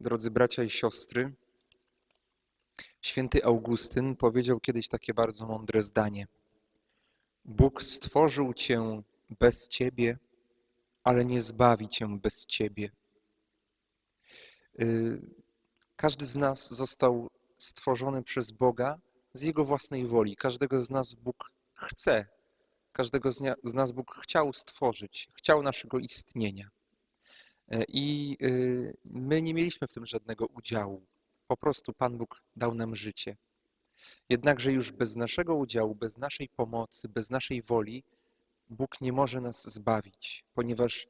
Drodzy bracia i siostry, święty Augustyn powiedział kiedyś takie bardzo mądre zdanie. Bóg stworzył cię bez ciebie, ale nie zbawi cię bez ciebie. Y, Każdy z nas został stworzony przez Boga z Jego własnej woli. Każdego z nas Bóg chce, każdego z nas Bóg chciał stworzyć, chciał naszego istnienia. E, I y, my nie mieliśmy w tym żadnego udziału. Po prostu Pan Bóg dał nam życie. Jednakże już bez naszego udziału, bez naszej pomocy, bez naszej woli, Bóg nie może nas zbawić, ponieważ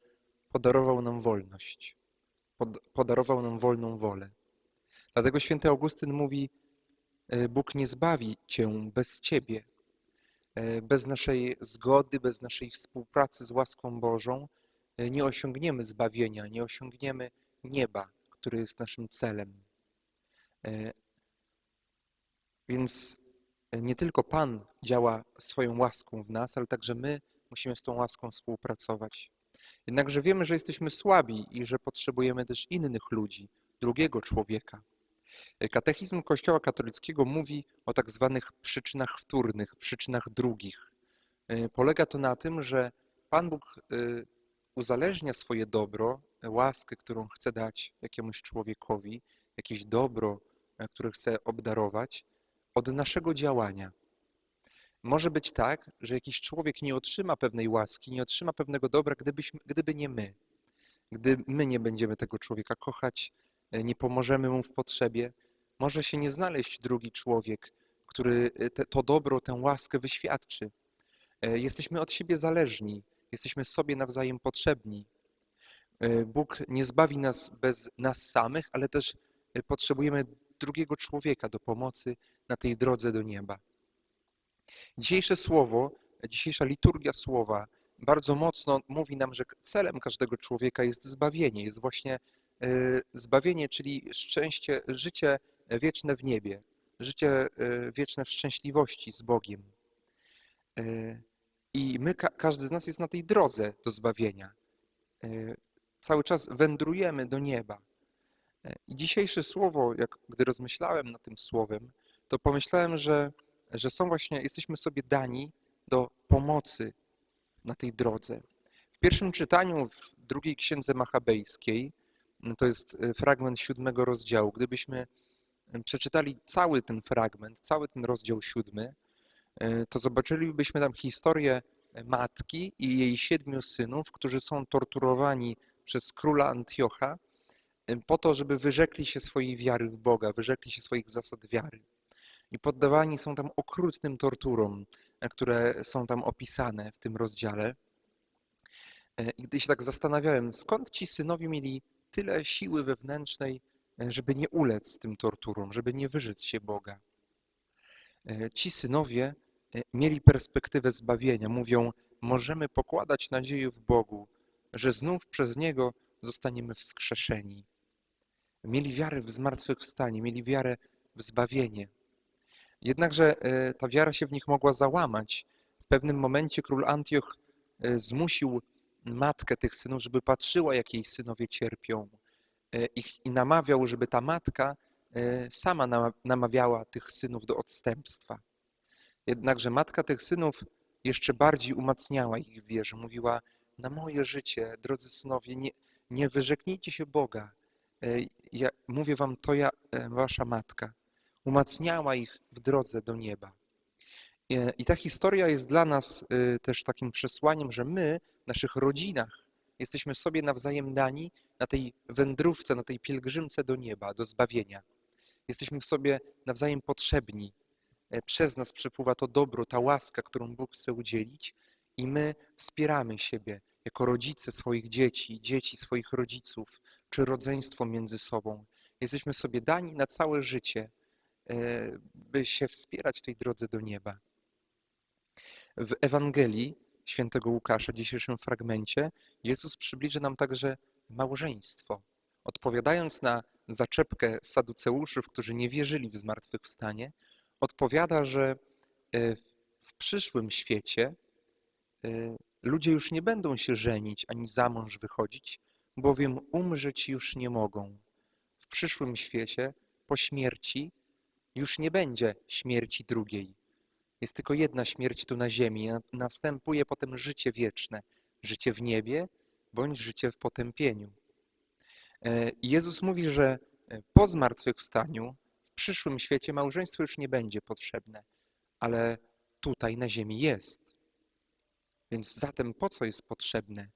podarował nam wolność, pod, podarował nam wolną wolę. Dlatego święty Augustyn mówi: e, Bóg nie zbawi cię bez ciebie, E, bez naszej zgody, bez naszej współpracy z łaską Bożą nie osiągniemy zbawienia, nie osiągniemy nieba, które jest naszym celem. E, Więc e, nie tylko Pan działa swoją łaską w nas, ale także my musimy z tą łaską współpracować. Jednakże wiemy, że jesteśmy słabi i że potrzebujemy też innych ludzi, drugiego człowieka. E, Katechizm Kościoła katolickiego mówi o tak zwanych przyczynach wtórnych, przyczynach drugich. E, Polega to na tym, że Pan Bóg e, uzależnia swoje dobro, e, łaskę, którą chce dać jakiemuś człowiekowi, jakieś dobro, e, które chce obdarować, od naszego działania. Może być tak, że jakiś człowiek nie otrzyma pewnej łaski, nie otrzyma pewnego dobra, gdybyśmy, gdyby nie my. Gdy my nie będziemy tego człowieka kochać, e, nie pomożemy mu w potrzebie, może się nie znaleźć drugi człowiek, który te, to dobro, tę łaskę wyświadczy. Jesteśmy od siebie zależni, jesteśmy sobie nawzajem potrzebni. E, Bóg nie zbawi nas bez nas samych, ale też e, potrzebujemy drugiego człowieka do pomocy na tej drodze do nieba. Dzisiejsze słowo, dzisiejsza liturgia słowa bardzo mocno mówi nam, że celem każdego człowieka jest zbawienie, jest właśnie e, zbawienie, czyli szczęście, życie wieczne w niebie, życie wieczne w szczęśliwości z Bogiem. I my, ka- każdy z nas jest na tej drodze do zbawienia. E, Cały czas wędrujemy do nieba. E, I dzisiejsze słowo, jak gdy rozmyślałem nad tym słowem, to pomyślałem, że, że są właśnie, jesteśmy sobie dani do pomocy na tej drodze. W pierwszym czytaniu w drugiej księdze machabejskiej, no to jest e, fragment siódmego rozdziału, gdybyśmy przeczytali cały ten fragment, cały ten rozdział siódmy, to zobaczylibyśmy tam historię matki i jej siedmiu synów, którzy są torturowani przez króla Antiocha e, po to, żeby wyrzekli się swojej wiary w Boga, wyrzekli się swoich zasad wiary. I poddawani są tam okrutnym torturom, e, które są tam opisane w tym rozdziale. E, I gdy się tak zastanawiałem, skąd ci synowie mieli tyle siły wewnętrznej, e, żeby nie ulec tym torturom, żeby nie wyrzec się Boga. E, Ci synowie e, mieli perspektywę zbawienia. Mówią, możemy pokładać nadzieję w Bogu, że znów przez Niego zostaniemy wskrzeszeni. Mieli wiarę w zmartwychwstanie, mieli wiarę w zbawienie. Jednakże e, ta wiara się w nich mogła załamać. W pewnym momencie król Antioch zmusił matkę tych synów, żeby patrzyła, jak jej synowie cierpią. I, namawiał, żeby ta matka sama nama- namawiała tych synów do odstępstwa. Jednakże matka tych synów jeszcze bardziej umacniała ich wierze. Mówiła, na moje życie, drodzy synowie, nie, nie wyrzeknijcie się Boga. E, Ja, mówię wam, to ja, e, wasza matka. Umacniała ich w drodze do nieba. E, I ta historia jest dla nas e, też takim przesłaniem, że my w naszych rodzinach jesteśmy sobie nawzajem dani na tej wędrówce, na tej pielgrzymce do nieba, do zbawienia. Jesteśmy w sobie nawzajem potrzebni. E, Przez nas przepływa to dobro, ta łaska, którą Bóg chce udzielić, i my wspieramy siebie jako rodzice swoich dzieci, dzieci swoich rodziców, czy rodzeństwo między sobą. Jesteśmy sobie dani na całe życie, e, by się wspierać w tej drodze do nieba. W Ewangelii świętego Łukasza, dzisiejszym fragmencie, Jezus przybliża nam także małżeństwo. Odpowiadając na zaczepkę saduceuszów, którzy nie wierzyli w zmartwychwstanie, odpowiada, że e, w przyszłym świecie e, ludzie już nie będą się żenić ani za mąż wychodzić, bowiem umrzeć już nie mogą. W przyszłym świecie, po śmierci, już nie będzie śmierci drugiej. Jest tylko jedna śmierć tu na ziemi. Na- Następuje potem życie wieczne, życie w niebie bądź życie w potępieniu. E, Jezus mówi, że e, po zmartwychwstaniu w przyszłym świecie małżeństwo już nie będzie potrzebne, ale tutaj na ziemi jest. Więc zatem po co jest potrzebne?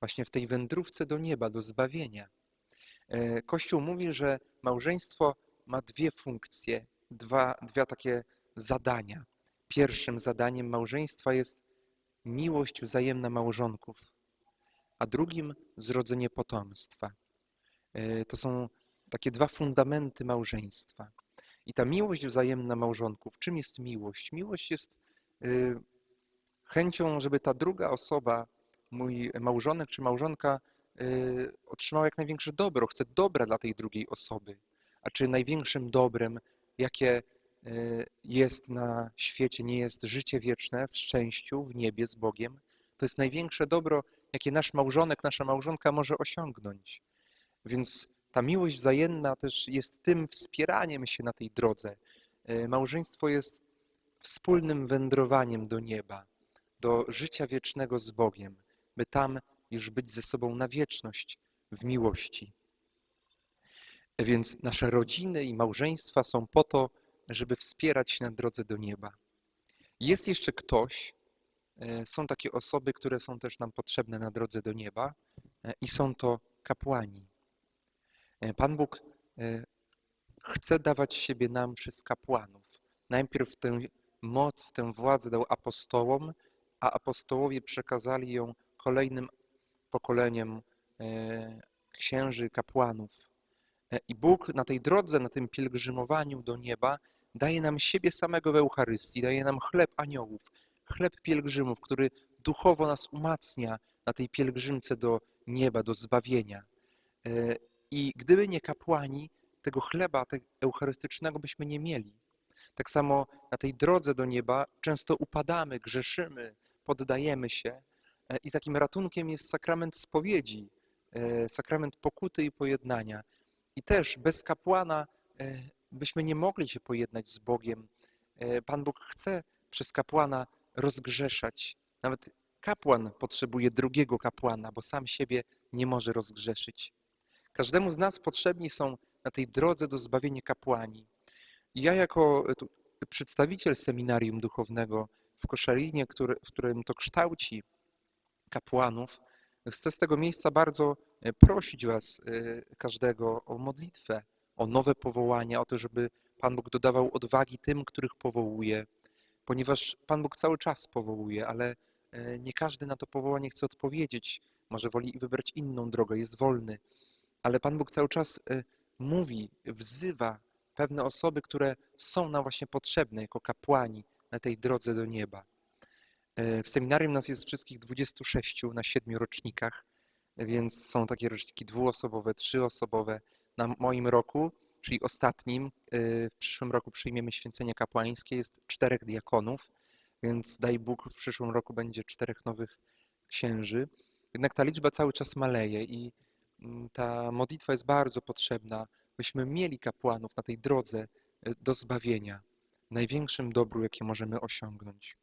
Właśnie w tej wędrówce do nieba, do zbawienia. E, Kościół mówi, że małżeństwo ma dwie funkcje, dwa, dwa takie zadania. Pierwszym zadaniem małżeństwa jest miłość wzajemna małżonków, a drugim zrodzenie potomstwa. E, To są takie dwa fundamenty małżeństwa. I ta miłość wzajemna małżonków, czym jest miłość? Miłość jest y, chęcią, żeby ta druga osoba, mój małżonek czy małżonka, y, otrzymała jak największe dobro. Chcę dobra dla tej drugiej osoby. A czy największym dobrem, jakie y, jest na świecie, nie jest życie wieczne w szczęściu, w niebie z Bogiem? To jest największe dobro, jakie nasz małżonek, nasza małżonka może osiągnąć. Więc ta miłość wzajemna też jest tym wspieraniem się na tej drodze. E, Małżeństwo jest wspólnym wędrowaniem do nieba, do życia wiecznego z Bogiem, by tam już być ze sobą na wieczność w miłości. E, Więc nasze rodziny i małżeństwa są po to, żeby wspierać się na drodze do nieba. Jest jeszcze ktoś, e, są takie osoby, które są też nam potrzebne na drodze do nieba i są to kapłani. E, Pan Bóg e, chce dawać siebie nam przez kapłanów. Najpierw tę moc, tę władzę dał apostołom, a apostołowie przekazali ją kolejnym pokoleniom e, księży, kapłanów. I Bóg na tej drodze, na tym pielgrzymowaniu do nieba daje nam siebie samego w Eucharystii, daje nam chleb aniołów, chleb pielgrzymów, który duchowo nas umacnia na tej pielgrzymce do nieba, do zbawienia. I gdyby nie kapłani, tego chleba tego eucharystycznego byśmy nie mieli. Tak samo na tej drodze do nieba często upadamy, grzeszymy, poddajemy się e, i takim ratunkiem jest sakrament spowiedzi, e, sakrament pokuty i pojednania. I też bez kapłana e, byśmy nie mogli się pojednać z Bogiem. Pan Bóg chce przez kapłana rozgrzeszać. Nawet kapłan potrzebuje drugiego kapłana, bo sam siebie nie może rozgrzeszyć. Każdemu z nas potrzebni są na tej drodze do zbawienia kapłani. Ja jako e, przedstawiciel seminarium duchownego w Koszalinie, który, w którym to kształci kapłanów, chcę z tego miejsca bardzo e, prosić Was, e, każdego, o modlitwę, o nowe powołania, o to, żeby Pan Bóg dodawał odwagi tym, których powołuje, ponieważ Pan Bóg cały czas powołuje, ale nie każdy na to powołanie chce odpowiedzieć. Może woli wybrać inną drogę, jest wolny. Ale Pan Bóg cały czas e, mówi, wzywa pewne osoby, które są nam właśnie potrzebne jako kapłani na tej drodze do nieba. E, W seminarium nas jest wszystkich 26 na siedmiu rocznikach, więc są takie roczniki dwuosobowe, trzyosobowe. Na moim roku, czyli ostatnim, e, w przyszłym roku przyjmiemy święcenie kapłańskie, jest czterech diakonów, więc daj Bóg, w przyszłym roku będzie czterech nowych księży. Jednak ta liczba cały czas maleje i ta modlitwa jest bardzo potrzebna, byśmy mieli kapłanów na tej drodze e, do zbawienia, największym dobru, jakie możemy osiągnąć.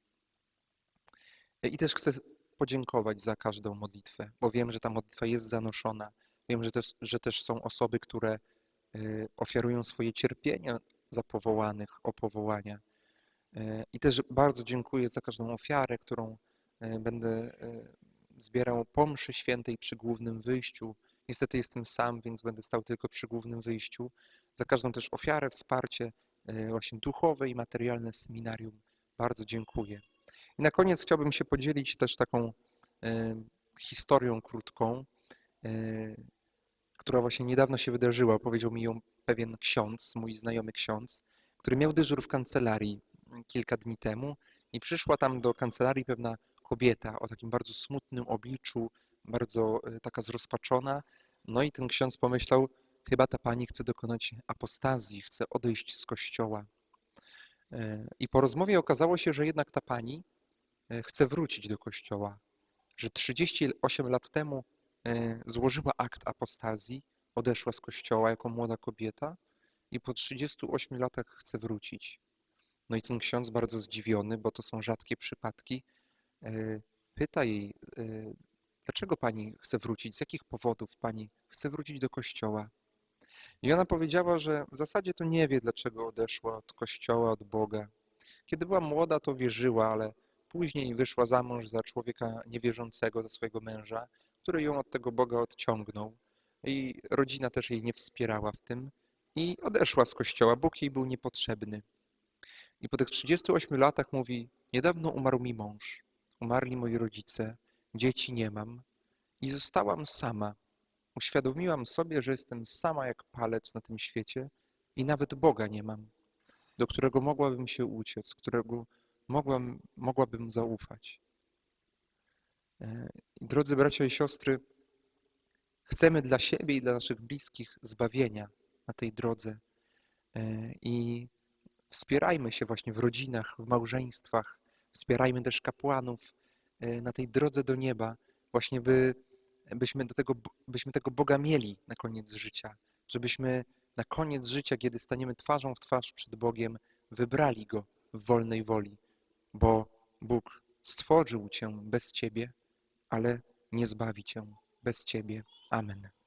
E, I też chcę podziękować za każdą modlitwę, bo wiem, że ta modlitwa jest zanoszona. Wiem, że też, że też są osoby, które e, ofiarują swoje cierpienia za powołanych, o powołania. I też bardzo dziękuję za każdą ofiarę, którą będę zbierał po mszy świętej przy głównym wyjściu. Niestety jestem sam, więc będę stał tylko przy głównym wyjściu. Za każdą też ofiarę, wsparcie e, właśnie duchowe i materialne seminarium. Bardzo dziękuję. I na koniec chciałbym się podzielić też taką e, historią krótką, e, która właśnie niedawno się wydarzyła. Opowiedział mi ją pewien ksiądz, mój znajomy ksiądz, który miał dyżur w kancelarii mm, kilka dni temu i przyszła tam do kancelarii pewna kobieta o takim bardzo smutnym obliczu, bardzo e, taka zrozpaczona. No i ten ksiądz pomyślał, chyba ta pani chce dokonać apostazji, chce odejść z kościoła. E, I po rozmowie okazało się, że jednak ta pani e, chce wrócić do kościoła, że 38 lat temu złożyła akt apostazji, odeszła z kościoła jako młoda kobieta i po 38 latach chce wrócić. No i ten ksiądz bardzo zdziwiony, bo to są rzadkie przypadki, pyta jej, dlaczego pani chce wrócić, z jakich powodów pani chce wrócić do kościoła. I ona powiedziała, że w zasadzie to nie wie, dlaczego odeszła od kościoła, od Boga. Kiedy była młoda, to wierzyła, ale później wyszła za mąż za człowieka niewierzącego, za swojego męża, który ją od tego Boga odciągnął. I rodzina też jej nie wspierała w tym i odeszła z kościoła. Bóg jej był niepotrzebny. I po tych 38 latach mówi: Niedawno umarł mi mąż, umarli moi rodzice, dzieci nie mam i zostałam sama. Uświadomiłam sobie, że jestem sama jak palec na tym świecie i nawet Boga nie mam, do którego mogłabym się uciec, którego mogłam, mogłabym zaufać. E, Drodzy bracia i siostry, chcemy dla siebie i dla naszych bliskich zbawienia na tej drodze E, i wspierajmy się właśnie w rodzinach, w małżeństwach, wspierajmy też kapłanów na tej drodze do nieba, właśnie by, byśmy, do tego, byśmy tego Boga mieli na koniec życia, żebyśmy na koniec życia, kiedy staniemy twarzą w twarz przed Bogiem, wybrali Go w wolnej woli, bo Bóg stworzył Cię bez Ciebie, ale nie zbawi Cię bez Ciebie. Amen.